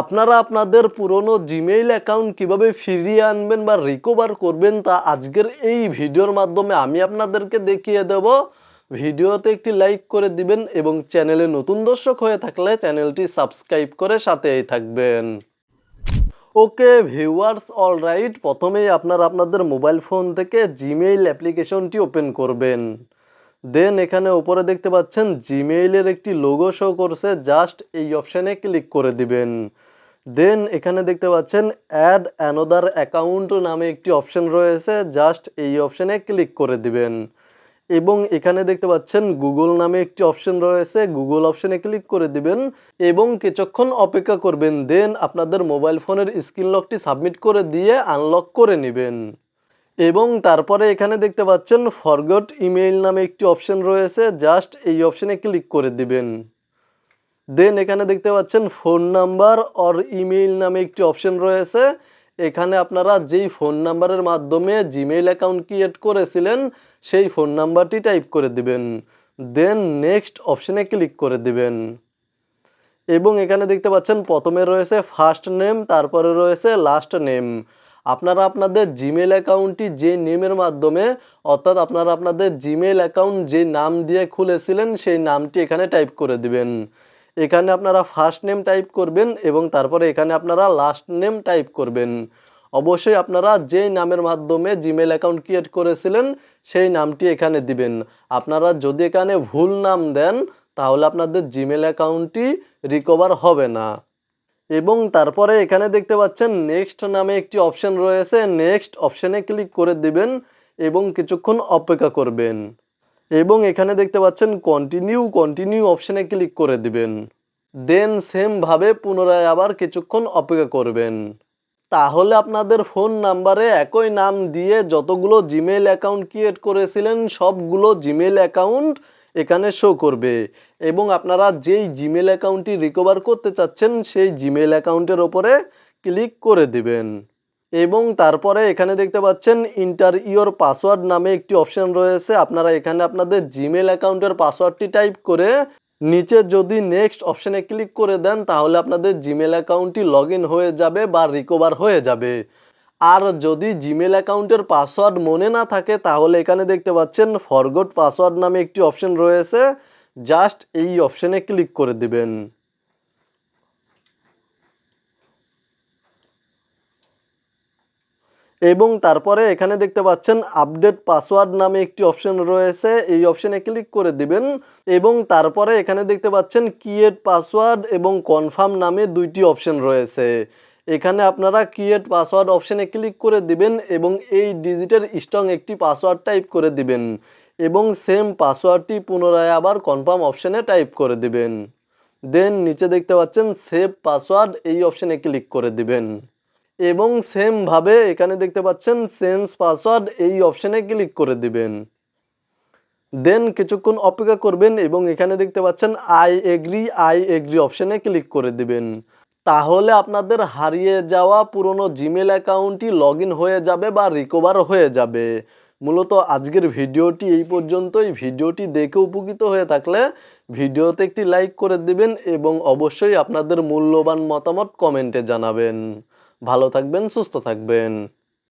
আপনারা আপনাদের পুরনো জিমেইল অ্যাকাউন্ট কীভাবে ফিরিয়ে আনবেন বা রিকভার করবেন তা আজকের এই ভিডিওর মাধ্যমে আমি আপনাদেরকে দেখিয়ে দেব। ভিডিওতে একটি লাইক করে দিবেন এবং চ্যানেলে নতুন দর্শক হয়ে থাকলে চ্যানেলটি সাবস্ক্রাইব করে সাথেই থাকবেন। ওকে ভিউয়ার্স অল রাইট প্রথমেই আপনারা আপনাদের মোবাইল ফোন থেকে জিমেইল অ্যাপ্লিকেশনটি ওপেন করবেন। দেন এখানে উপরে দেখতে পাচ্ছেন জিমেইলের একটি লোগো শো করছে জাস্ট এই অপশানে ক্লিক করে দিবেন। দেন এখানে দেখতে পাচ্ছেন অ্যাড অ্যানোদার অ্যাকাউন্ট নামে একটি অপশন রয়েছে জাস্ট এই অপশানে ক্লিক করে দিবেন। এবং এখানে দেখতে পাচ্ছেন গুগল নামে একটি অপশন রয়েছে গুগল অপশনে ক্লিক করে দিবেন এবং কিছুক্ষণ অপেক্ষা করবেন। দেন আপনাদের মোবাইল ফোনের স্ক্রিন লকটি সাবমিট করে দিয়ে আনলক করে নেবেন। এবং তারপরে এখানে দেখতে পাচ্ছেন ফরগট ইমেইল নামে একটি অপশন রয়েছে। জাস্ট এই অপশনে ক্লিক করে দিবেন। দেন এখানে দেখতে পাচ্ছেন ফোন নাম্বার অর ইমেইল নামে একটি অপশন রয়েছে। এখানে আপনারা যেই ফোন নাম্বারের মাধ্যমে জিমেইল অ্যাকাউন্ট ক্রিয়েট করেছিলেন, সেই ফোন নাম্বারটি টাইপ করে দিবেন। দেন নেক্সট অপশনে ক্লিক করে দিবেন। এবং এখানে দেখতে পাচ্ছেন প্রথমে রয়েছে ফার্স্ট নেম তারপরে রয়েছে লাস্ট নেম আপনারা আপনাদের জিমেল অ্যাকাউন্টটি যে নেমের মাধ্যমে, অর্থাৎ আপনারা আপনাদের জিমেল অ্যাকাউন্ট যে নাম দিয়ে খুলেছিলেন, সেই নামটি এখানে টাইপ করে দিবেন। এখানে আপনারা ফার্স্ট নেম টাইপ করবেন এবং তারপরে এখানে আপনারা লাস্ট নেম টাইপ করবেন। অবশ্যই আপনারা যেই নামের মাধ্যমে জিমেল অ্যাকাউন্ট ক্রিয়েট করেছিলেন, সেই নামটি এখানে দিবেন। আপনারা যদি এখানে ভুল নাম দেন, তাহলে আপনাদের জিমেল অ্যাকাউন্টটি রিকভার হবে না। এবং তারপরে এখানে দেখতে পাচ্ছেন নেক্সট নামে একটি অপশান রয়েছে। নেক্সট অপশানে ক্লিক করে দিবেন এবং কিছুক্ষণ অপেক্ষা করবেন। এবং এখানে দেখতে পাচ্ছেন কন্টিনিউ কন্টিনিউ অপশানে ক্লিক করে দিবেন। দেন সেমভাবে পুনরায় আবার কিছুক্ষণ অপেক্ষা করবেন। তাহলে আপনাদের ফোন নাম্বারে একই নাম দিয়ে যতগুলো জিমেল অ্যাকাউন্ট ক্রিয়েট করেছিলেন, সবগুলো জিমেল অ্যাকাউন্ট এখানে শো করবে। এবং আপনারা যেই জিমেল অ্যাকাউন্টটি রিকভার করতে চাচ্ছেন, সেই জিমেল অ্যাকাউন্টের ওপরে ক্লিক করে দিবেন। এবং তারপরে এখানে দেখতে পাচ্ছেন ইন্টার ইয়োর পাসওয়ার্ড নামে একটি অপশন রয়েছে। আপনারা এখানে আপনাদের জিমেল অ্যাকাউন্টের পাসওয়ার্ডটি টাইপ করে নিচে যদি নেক্সট অপশানে ক্লিক করে দেন, তাহলে আপনাদের জিমেল অ্যাকাউন্টটি লগ হয়ে যাবে বা রিকভার হয়ে যাবে। আর যদি জিমেল অ্যাকাউন্টের পাসওয়ার্ড মনে না থাকে, তাহলে এখানে দেখতে পাচ্ছেন ফরগট পাসওয়ার্ড নামে একটি অপশন রয়েছে। জাস্ট এই অপশানে ক্লিক করে দিবেন। এবং তারপরে এখানে দেখতে পাচ্ছেন আপডেট পাসওয়ার্ড নামে একটি অপশন রয়েছে, এই অপশনে ক্লিক করে দিবেন। এবং তারপরে এখানে দেখতে পাচ্ছেন ক্রিয়েট পাসওয়ার্ড এবং কনফার্ম নামে দুইটি অপশন রয়েছে। এখানে আপনারা ক্রিয়েট পাসওয়ার্ড অপশানে ক্লিক করে দিবেন এবং এই ডিজিটের স্ট্রং একটি পাসওয়ার্ড টাইপ করে দিবেন এবং সেম পাসওয়ার্ডটি পুনরায় আবার কনফার্ম অপশানে টাইপ করে দিবেন। দেন নিচে দেখতে পাচ্ছেন সেভ পাসওয়ার্ড এই অপশানে ক্লিক করে দিবেন। এবং সেমভাবে এখানে দেখতে পাচ্ছেন চেঞ্জ পাসওয়ার্ড এই অপশানে ক্লিক করে দিবেন। দেন কিছুক্ষণ অপেক্ষা করবেন এবং এখানে দেখতে পাচ্ছেন আই এগ্রি আই এগ্রি অপশানে ক্লিক করে দিবেন। তাহলে আপনাদের হারিয়ে যাওয়া পুরনো জিমেল অ্যাকাউন্টটি লগ হয়ে যাবে বা রিকভার হয়ে যাবে। মূলত আজকের ভিডিওটি এই পর্যন্তই। ভিডিওটি দেখে উপকৃত হয়ে থাকলে ভিডিওতে একটি লাইক করে দিবেন এবং অবশ্যই আপনাদের মূল্যবান মতামত কমেন্টে জানাবেন। ভালো থাকবেন, সুস্থ থাকবেন।